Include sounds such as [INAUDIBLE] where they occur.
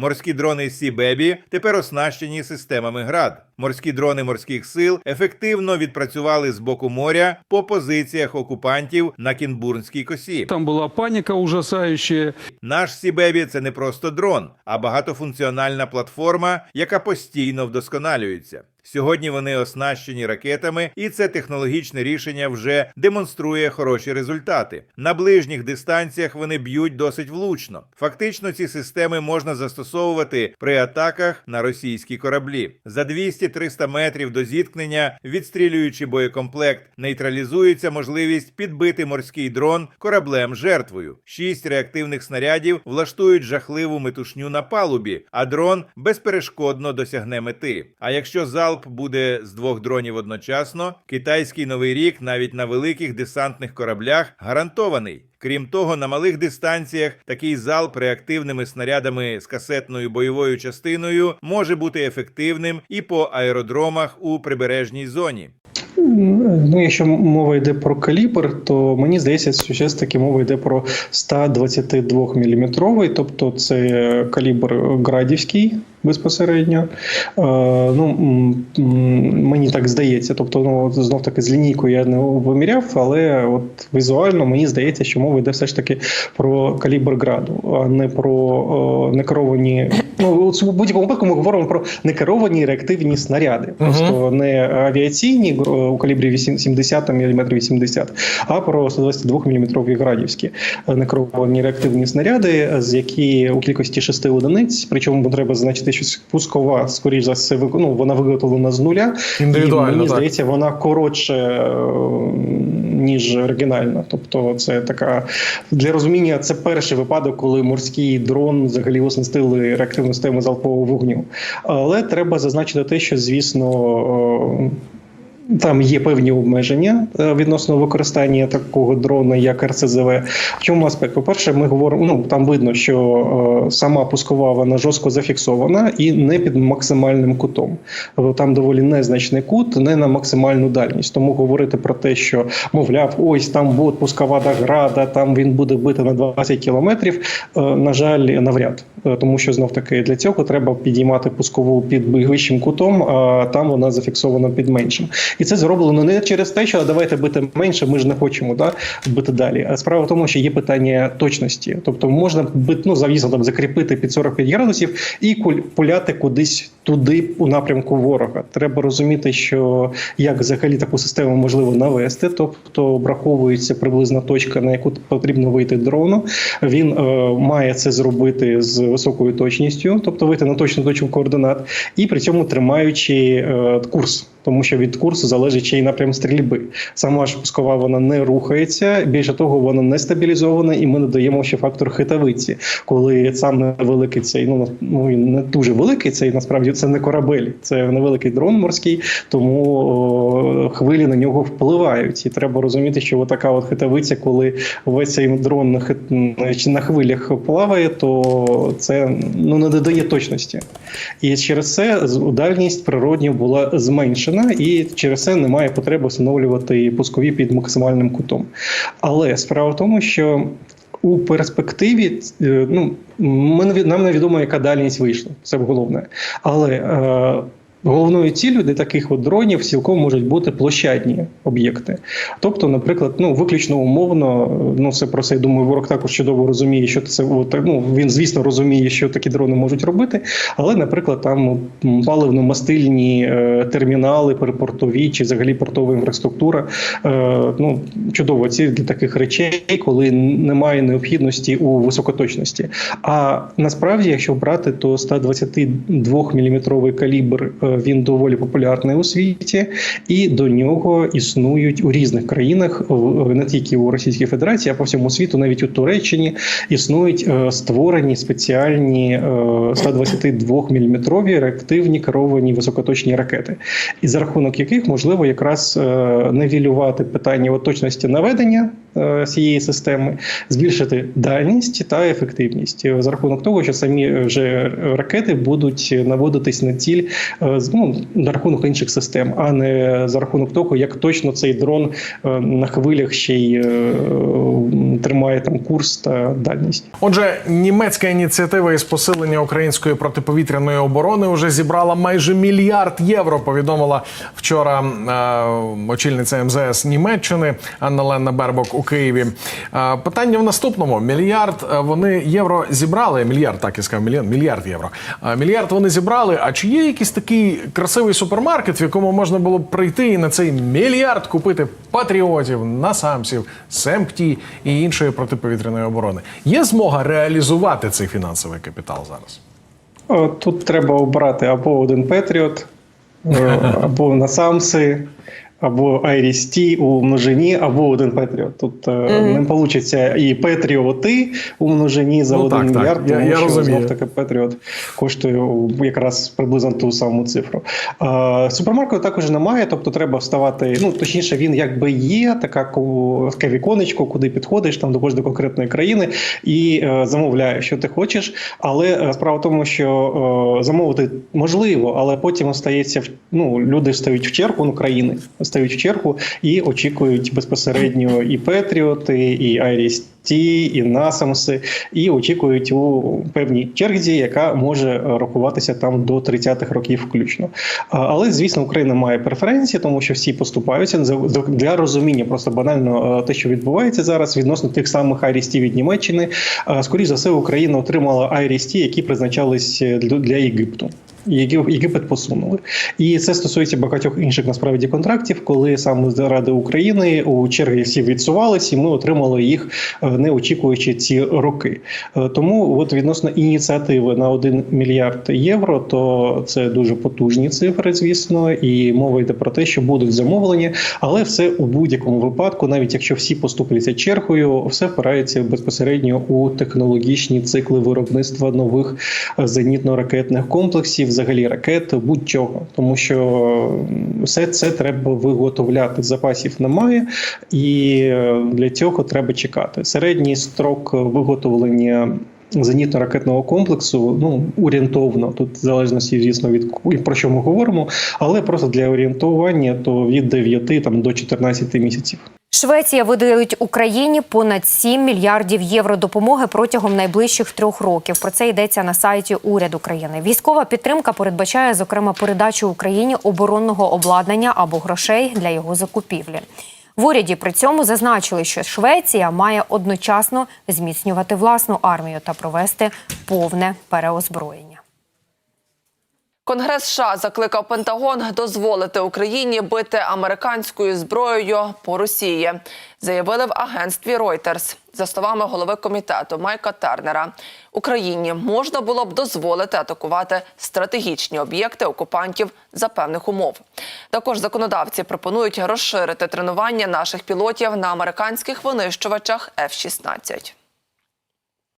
Морські дрони Сі-Бебі тепер оснащені системами ГРАД. Морські дрони морських сил ефективно відпрацювали з боку моря по позиціях окупантів на Кінбурнській косі. Там була паніка ужасаюча. Наш Сібебі це не просто дрон, а багатофункціональна платформа, яка постійно вдосконалюється. Сьогодні вони оснащені ракетами, і це технологічне рішення вже демонструє хороші результати. На ближніх дистанціях вони б'ють досить влучно. Фактично, ці системи можна застосовувати при атаках на російські кораблі. За 200-300 метрів до зіткнення, відстрілюючи боєкомплект, нейтралізується можливість підбити морський дрон кораблем жертвою. Шість реактивних снарядів влаштують жахливу метушню на палубі, а дрон безперешкодно досягне мети. А якщо залп буде з двох дронів одночасно, китайський новий рік навіть на великих десантних кораблях гарантований. Крім того, на малих дистанціях такий залп реактивними снарядами з касетною бойовою частиною може бути ефективним і по аеродромах у прибережній зоні. Ну, якщо мова йде про калібр, то мені здається, що ще таки мова йде про 122 мм, тобто це калібр градівський безпосередньо. Е, ну, мені так здається. Тобто, ну, знов таки з лінійкою я не виміряв, але от візуально мені здається, що мова йде все ж таки про калібр граду, а не про е, некеровані. Ну, в будь-якому випадку ми говоримо про некеровані реактивні снаряди. Просто не авіаційні у калібрі 8 70 мм 80, а про 122 мм градівські е, некеровані реактивні снаряди, з які у кількості 6 одиниць. Причому треба зазначити, що пускова, скоріш за все, ну, вона виготовлена з нуля. Індивідуально, І мені так. здається, вона коротше, е, ніж оригінальна. Тобто, це така для розуміння, це перший випадок, коли морський дрон взагалі оснастили реактивну систему залпового вогню. Але треба зазначити те, що звісно. Там є певні обмеження е, відносно використання такого дрона, як РЦЗВ. В чому аспект? По-перше, ми говоримо, ну там видно, що е, сама пускова вона жорстко зафіксована і не під максимальним кутом. Тобто там доволі незначний кут, не на максимальну дальність. Тому говорити про те, що мовляв, ось там бот пускова награда, там він буде бити на 20 кілометрів. е, На жаль, навряд, тому що знов таки для цього треба підіймати пускову під вищим кутом, а там вона зафіксована під меншим. І це зроблено не через те, що давайте бити менше, ми ж не хочемо да, бити далі. А справа в тому, що є питання точності. Тобто можна бити, ну, завісно там закріпити під 45 градусів і пуляти кудись туди у напрямку ворога. Треба розуміти, що як взагалі таку систему можливо навести, тобто враховується приблизна точка, на яку потрібно вийти дрону. Він е, має це зробити з високою точністю, тобто вийти на точну точку координат, і при цьому тримаючи е, курс. Тому що від курсу залежить ще й напрям стрільби. Сама ж пускова вона не рухається. Більше того, вона не стабілізована, і ми додаємо ще фактор хитавиці, коли сам невеликий цей, ну ну не дуже великий. Цей насправді це не корабель, це невеликий дрон морський, тому о, хвилі на нього впливають. І треба розуміти, що така от хитавиця, коли весь цей дрон на, хит... чи на хвилях плаває, то це ну не додає точності. І через це дальність природньо була зменшена, і через це немає потреби встановлювати пускові під максимальним кутом. Але справа в тому, що у перспективі е, ну, нам невідомо, яка дальність вийшла. Це головне. Але е, Головною ціллю для таких от дронів цілком можуть бути площадні об'єкти. Тобто, наприклад, ну виключно умовно, ну це про це я думаю, ворог також чудово розуміє, що це от, ну, він, звісно, розуміє, що такі дрони можуть робити. Але, наприклад, там паливно-мастильні е, термінали, припортові чи взагалі портова інфраструктура. Е, ну чудово ці для таких речей, коли немає необхідності у високоточності. А насправді, якщо брати, то 122 мм калібр е, він доволі популярний у світі, і до нього існують у різних країнах, не тільки у Російській Федерації, а по всьому світу, навіть у Туреччині, існують е, створені спеціальні е, 122 мм реактивні керовані високоточні ракети, і за рахунок яких можливо якраз е, невілювати питання точності наведення е, цієї системи, збільшити дальність та ефективність е, за рахунок того, що самі вже ракети будуть наводитись на ціль е, ну, на рахунок інших систем, а не за рахунок того, як точно цей дрон е, на хвилях ще й е, тримає там курс та дальність. Отже, німецька ініціатива із посилення української протиповітряної оборони вже зібрала майже мільярд євро. Повідомила вчора е, очільниця МЗС Німеччини Анна Ленна Бербок у Києві. Е, питання в наступному: мільярд е, вони євро зібрали. Мільярд, так і сказав, мільйон, мільярд євро. Е, мільярд вони зібрали. А чи є якийсь такий красивий супермаркет, в якому можна було б прийти і на цей мільярд купити патріотів, насамсів, семпті і іншої протиповітряної оборони? Є змога реалізувати цей фінансовий капітал зараз? Тут треба обрати або один Петріот, е, [LAUGHS] або Насамси, або Ті у множині, або один Петріот. Тут е, не вийде і Петріоти у множині за Ну, один так, так. мільярд, Я- тому я що знов таки Петріот коштує якраз приблизно ту саму цифру. Е, Супермаркету також немає, тобто треба вставати. Ну точніше, він якби є, така таке віконечко, куди підходиш там до кожної конкретної країни і е, замовляєш, що ти хочеш. Але е, справа в тому, що е, замовити можливо, але потім остається в- ну, люди стають в чергу, ну країни стають в чергу і очікують безпосередньо і Петріоти, і Айріс. І насамси, і очікують у певній черзі, яка може е, рахуватися там до 30-х років включно. Але звісно, Україна має преференції, тому що всі поступаються для розуміння. Просто банально е, те, що відбувається зараз відносно тих самих айрістів від Німеччини. Скоріше за все, Україна отримала айрісті, які призначались е, для Єгипту. Єгип- Єгипет посунули, і це стосується багатьох інших насправді контрактів, коли саме заради України у черги всі відсувались, і ми отримали їх, е, не очікуючи ці роки. Е, Тому, от відносно ініціативи на 1 мільярд євро, то це дуже потужні цифри, звісно, і мова йде про те, що будуть замовлення, але все у будь-якому випадку, навіть якщо всі поступляться чергою, все впирається безпосередньо у технологічні цикли виробництва нових е, зенітно-ракетних комплексів, взагалі ракет, будь-чого, тому що все це треба виготовляти. Запасів немає, і е, для цього треба чекати. Середній строк виготовлення. Зенітно-ракетного комплексу, ну орієнтовно, тут в залежності, звісно, від про що ми говоримо, але просто для орієнтування то від 9 там, до 14 місяців. Швеція виділить Україні понад 7 мільярдів євро допомоги протягом найближчих трьох років. Про це йдеться на сайті уряду країни. Військова підтримка передбачає, зокрема, передачу Україні оборонного обладнання або грошей для його закупівлі. В уряді при цьому зазначили, що Швеція має одночасно зміцнювати власну армію та провести повне переозброєння. Конгрес США закликав Пентагон дозволити Україні бити американською зброєю по Росії, заявили в агентстві Reuters. За словами голови комітету Майка Тернера, Україні можна було б дозволити атакувати стратегічні об'єкти окупантів за певних умов. Також законодавці пропонують розширити тренування наших пілотів на американських винищувачах F-16.